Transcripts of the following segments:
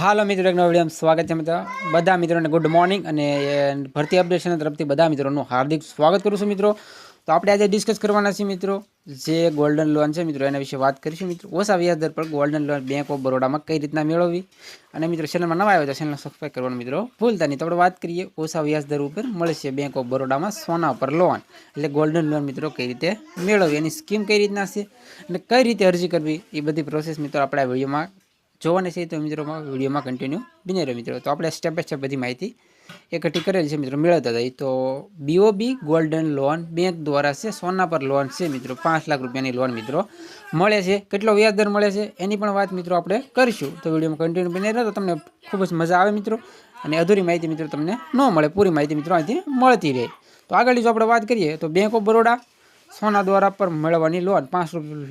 હાલો મિત્રો, એક નવો વીડિયો સ્વાગત છે મિત્રો. બધા મિત્રોને ગુડ મોર્નિંગ અને ભરતી અપડેશન તરફથી બધા મિત્રોનું હાર્દિક સ્વાગત કરું છું મિત્રો. તો આપણે આજે ડિસ્કસ કરવાના છીએ મિત્રો, જે ગોલ્ડન લોન છે મિત્રો, એના વિશે વાત કરીશું મિત્રો. ઓછા વ્યાજ દર પર ગોલ્ડન લોન બેંક ઓફ બરોડામાં કઈ રીતના મેળવવી? અને મિત્રો ચેનલમાં નવા આવ્યો તો ચેનલ સબસ્ક્રાઈબ કરવાનું મિત્રો ભૂલતા નહીં. તો આપણે વાત કરીએ, ઓછા વ્યાજ દર ઉપર મળશે બેંક ઓફ બરોડામાં સોના પર લોન એટલે ગોલ્ડન લોન મિત્રો કઈ રીતે મેળવવી, એની સ્કીમ કઈ રીતના છે અને કઈ રીતે અરજી કરવી, એ બધી પ્રોસેસ મિત્રો આપણે આ વિડીયોમાં જોવાની છે તો મિત્રોમાં વિડીયોમાં કન્ટિન્યુ બની રહ્યો મિત્રો. તો આપણે સ્ટેપ બાય સ્ટેપ બધી માહિતી એકઠી કરેલી છે મિત્રો, મેળવતા હતા તો બીઓબી ગોલ્ડન લોન બેંક દ્વારા છે, સોના પર લોન છે મિત્રો, પાંચ લાખ રૂપિયાની લોન મિત્રો મળે છે. કેટલો વ્યાજ દર મળે છે એની પણ વાત મિત્રો આપણે કરીશું. તો વિડીયોમાં કન્ટિન્યુ બની રહ્યો તો તમને ખૂબ જ મજા આવે મિત્રો અને અધૂરી માહિતી મિત્રો તમને ન મળે, પૂરી માહિતી મિત્રો અહીંથી મળતી રહે. તો આગળની જો આપણે વાત કરીએ તો બેંક ઓફ બરોડા સોના દ્વારા પર મેળવવાની લોન પાંચ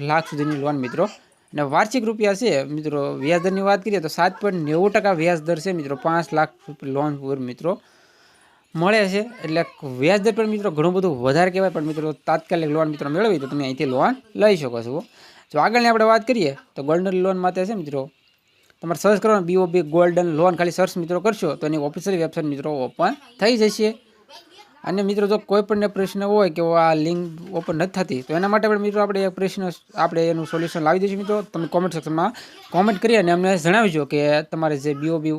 લાખ સુધીની લોન મિત્રો અને વાર્ષિક રૂપિયા છે, મિત્રો, વ્યાજદરની વાત કરીએ તો સાત પોઈન્ટ નેવું ટકા વ્યાજ દર છે, મિત્રો, પાંચ લાખ લોન પર, મિત્રો, મળે છે. એટલે વ્યાજદર પણ મિત્રો, ઘણું બધું વધારે કહેવાય, પણ, મિત્રો, તાત્કાલિક લોન મિત્રો, મેળવી તો તમે અહીંથી લોન લઈ શકો છો. જો આગળની આપણે વાત કરીએ તો ગોલ્ડન લોન માટે છે, મિત્રો, તમારે સર્ચ કરવાનું બીઓબી ગોલ્ડન લોન ખાલી સર્ચ મિત્રો, કરશો તો એની ઓફિશિયલ વેબસાઇટ મિત્રો ઓપન થઈ જશે. અને મિત્રો જો કોઈ પણ પ્રશ્ન હોય કે આ લિંક ઓપન નથી થતી, તો એના માટે પણ મિત્રો આપણે એક પ્રશ્ન આપણે એનું સોલ્યુશન લાવી દઈશું મિત્રો. તમે કોમેન્ટ સેક્શનમાં કોમેન્ટ કરી અને અમને જણાવજો કે તમારે જે બીઓબી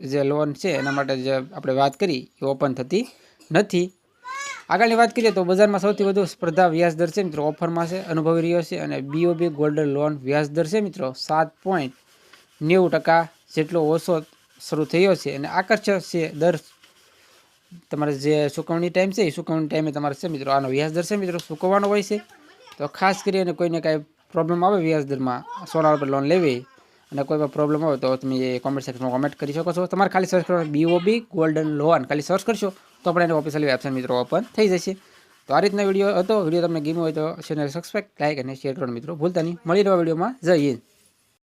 જે લોન છે, એના માટે જે આપણે વાત કરી, એ ઓપન થતી નથી. આગળની વાત કરીએ તો બજારમાં સૌથી વધુ સ્પર્ધા વ્યાજ દર છે મિત્રો. ઓફરમાં છે, અનુભવી રહ્યો છે અને બીઓબી ગોલ્ડન લોન વ્યાજ દર છે મિત્રો. સાત પોઈન્ટ નેવું ટકા જેટલો ઓછો શરૂ થયો છે અને આકર્ષક છે દર તમારે જે ચૂકવણી ટાઈમ છે એ ચૂકવણી ટાઈમે તમારે છે મિત્રો. આનો વ્યાજ દર છે મિત્રો ચૂકવવાનો હોય છે. તો ખાસ કરીને કોઈને કાંઈ પ્રોબ્લેમ આવે વ્યાજ દરમાં સોના પર લોન લેવી અને કોઈ પણ પ્રોબ્લેમ હોય તો તમે એ કોમેન્ટ સેક્શનમાં કોમેન્ટ કરી શકો છો. તમારે ખાલી સર્ચ કરવાનું બીઓબી ગોલ્ડન લોન ખાલી સર્ચ કરશો તો પણ એની ઓફિશિયલ વેબસાઇટ મિત્રો ઓપન થઈ જશે. તો આ રીતના વીડિયો હતો. વીડિયો તમને ગમ્યો હોય તો ચેનલ સબસ્ક્રાઈબ લાઈક અને શેર કરવાનું મિત્રો ભૂલતા નહીં. મળી રહેવા વિડીયોમાં. જઈએ